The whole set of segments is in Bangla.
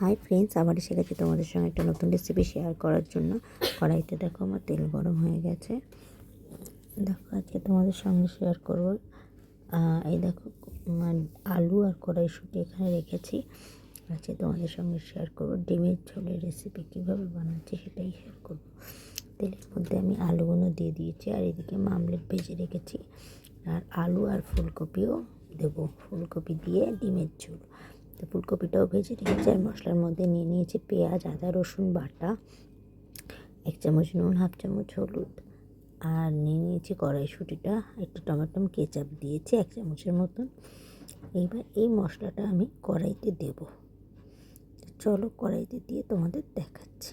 হাই ফ্রেন্ডস আবার এসে গেছি তোমাদের সঙ্গে একটা নতুন রেসিপি শেয়ার করার জন্য। কড়াইতে দেখো আমার তেল গরম হয়ে গেছে। দেখো আজকে তোমাদের সঙ্গে শেয়ার করব। এই দেখো উম, আলু আর কড়াইশুঁটি এখানে রেখেছি। আজকে তোমাদের সঙ্গে শেয়ার করব ডিমের ঝোলের রেসিপি কীভাবে বানাচ্ছি সেটাই শেয়ার করব। তেলের মধ্যে আমি আলুগুলো দিয়ে দিয়েছি আর এদিকে মামলেট ভেজে রেখেছি। আর আলু আর ফুলকপিও দেবো। ফুলকপি দিয়ে ডিমের ঝোল। তো ফুলকপিটাও ভেজে রেখেছি আর মশলার মধ্যে নিয়ে নিয়েছি পেঁয়াজ, আদা, রসুন বাটা, এক চামচ নুন, হাফ চামচ হলুদ আর নিয়ে নিয়েছি কড়াইশুঁটিটা, একটু টমেটো, কেচাপ দিয়েছি এক চামচের মতন। এইবার এই মশলাটা আমি কড়াইতে দেব। চলো কড়াইতে দিয়ে তোমাদের দেখাচ্ছি।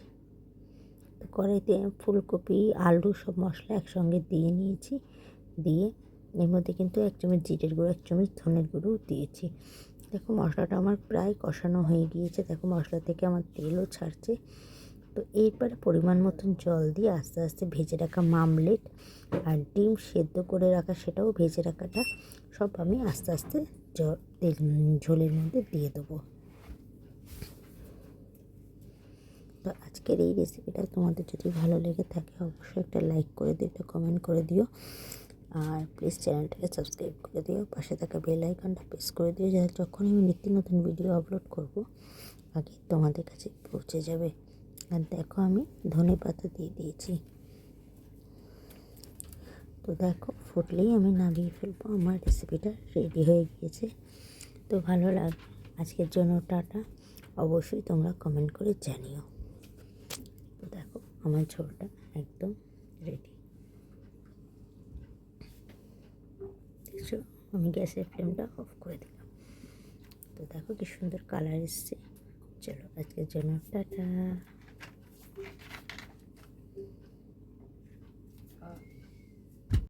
তো কড়াইতে ফুলকপি, আলু সব মশলা একসঙ্গে দিয়ে নিয়েছি, দিয়ে এর মধ্যে কিন্তু এক চামচ জিরের গুঁড়ো, এক চামচ ধনের গুঁড়ো দিয়েছি। দেখো মশলাটা আমার প্রায় কষানো হয়ে গিয়েছে। দেখো মশলা থেকে আমার তেলও ছাড়ছে। তো এইবারে পরিমাণ মতন জল দিয়ে আস্তে আস্তে ভেজে রাখা মামলেট আর ডিম সেদ্ধ করে রাখা সেটাও ভেজে রাখাটা সব আমি আস্তে আস্তে তেল, ঝোলের মধ্যে দিয়ে দেবো। তো আজকের এই রেসিপিটা তোমাদের যদি ভালো লেগে থাকে, অবশ্যই একটা লাইক করে দিও, একটা কমেন্ট করে দিও। আর প্লিজ চ্যানেলটাকে সাবস্ক্রাইব করে দিও, পাশে থাকা বেল আইকনটা প্রেস করে দিও, যাতে যখন আমি নিত্য নতুন ভিডিও আপলোড করব, আগে তোমাদের কাছে পৌঁছে যাবে। আর দেখো আমি ধনে পাতা দিয়ে দিয়েছি। তো দেখো, ফুটলেই আমি নামিয়ে ফেলব, আমার রেসিপিটা রেডি হয়ে গিয়েছে। তো ভালো লাগবে আজকের জন্য টাটা। অবশ্যই তোমরা কমেন্ট করে জানিও। তো দেখো, আমার ঝোলটা একদম রেডি আমি গ্যাসের ফ্লেমটা অফ করে দিলাম। তো দেখো কি সুন্দর কালার এসছে। চলো আজকের জন্য টাটা।